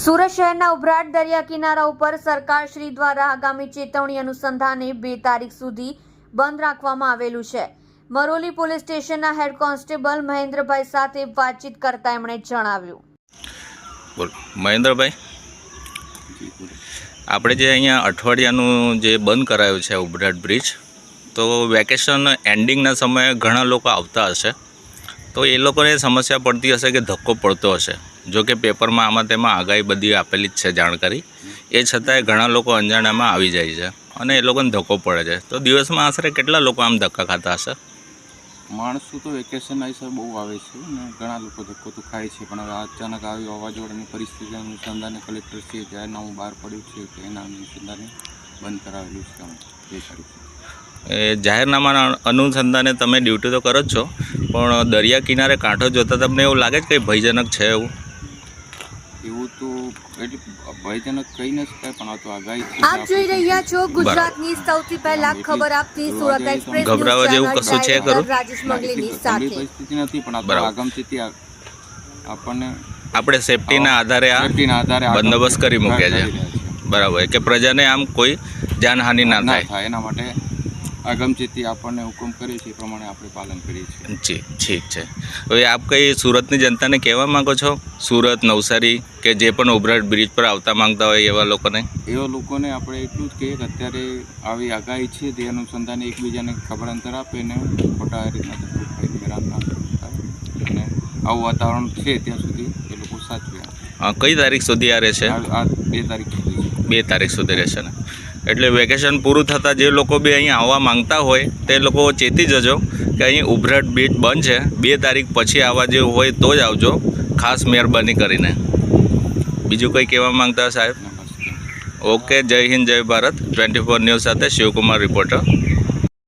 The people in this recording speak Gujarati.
સુરત શહેરના ઉભરાટ દરિયા કિનારા ઉપર સરકારશ્રી દ્વારા આગામી ચેતવણી અનુસંધાને બે તારીખ સુધી બંધ રાખવામાં આવેલું છે. મરોલી પોલીસ સ્ટેશનના હેડ કોન્સ્ટેબલ મહેન્દ્રભાઈ સાથે વાતચીત કરતા એમણે જણાવ્યું. બોલ, મહેન્દ્રભાઈ? આપણે જે અહીંયા અઠવાડિયાનું જે બંધ કરાયું છે ઉભરાટ બ્રિજ, તો વેકેશન એન્ડિંગના સમયે ઘણા લોકો આવતા હશે. તો એ લોકોને સમસ્યા પડતી હશે કે ધક્કો પડતો હશે. જો કે પેપરમાં આમાં તેમાં આગાહી બધી આપેલી જ છે જાણકારી. એ છતાંય ઘણા લોકો અંજાણામાં આવી જાય છે અને એ લોકોને ધક્કો પડે છે. તો દિવસમાં આશરે કેટલા લોકો આમ ધક્કા ખાતા હશે? માણસો તો વેકેશન હિસાબે બહુ આવે છે અને ઘણા લોકો ધક્કો તો ખાય છે પણ હવે અચાનક આવી વાવાઝોડાની પરિસ્થિતિ અનુસંધાને કલેક્ટર છે જાહેરનામું બહાર પડ્યું છે કે એના અનુસંધાને બંધ કરાવેલું છે. એ જાહેરનામાના અનુસંધાને તમે ડ્યુટી તો કરો જ છો પણ દરિયા કિનારે કાંઠો જોતાં તમને એવું લાગે છે કે ભયજનક છે એવું? એવું તો એટલે ભયજનક કહી ન શકાય પણ આ તો આગાહી છે આપ જોઈ રહ્યા છો ગુજરાતની સૌથી પહેલા ખબર આપતી સુરત એક્સપ્રેસ ગભરાવા જેવું કશું છે ખરું? રાજેશ મંગલીની સાથે. પરિસ્થિતિ નથી પણ આ તો બરાબર. આપણને આપણે સેફટીના આધારે આ આધારે બંદોબસ્ત કરી મૂક્યા છે. બરાબર. કે પ્રજાને આમ કોઈ જાનહાનિ ના થાય એના માટે આગમચેતી આપણને હુકમ કરે છે એ પ્રમાણે આપણે પાલન કરીએ છીએ. જી ઠીક છે. હવે આપ કઈ સુરતની જનતાને કહેવા માંગો છો? સુરત નવસારી કે જે પણ ઉભરાટ બ્રિજ પર આવતા માંગતા હોય એવા લોકોને? એવા લોકોને આપણે એટલું જ કહીએ કે અત્યારે આવી આગાહી છે તે અનુસંધાને એકબીજાને ખબર અંતર આપે ને ખોટા રીતના અને આવું વાતાવરણ છે ત્યાં સુધી એ લોકો સાચવે. કઈ તારીખ સુધી આ રહેશે? આ બે તારીખ સુધી બે તારીખ સુધી રહેશે ને. એટલે વેકેશન પૂરું થતાં જે લોકો બી અહીં આવવા માંગતા હોય તે લોકો ચેતી જજો કે અહીં ઉભરાટ બીચ બંધ છે. બે તારીખ પછી આવવા જેવું હોય તો જ આવજો ખાસ મહેરબાની કરીને. બીજું કંઈ કહેવા માંગતા સાહેબ? ઓકે જય હિન્દ જય ભારત. ટ્વેન્ટી ફોર ન્યૂઝ સાથે શિવકુમાર રિપોર્ટર.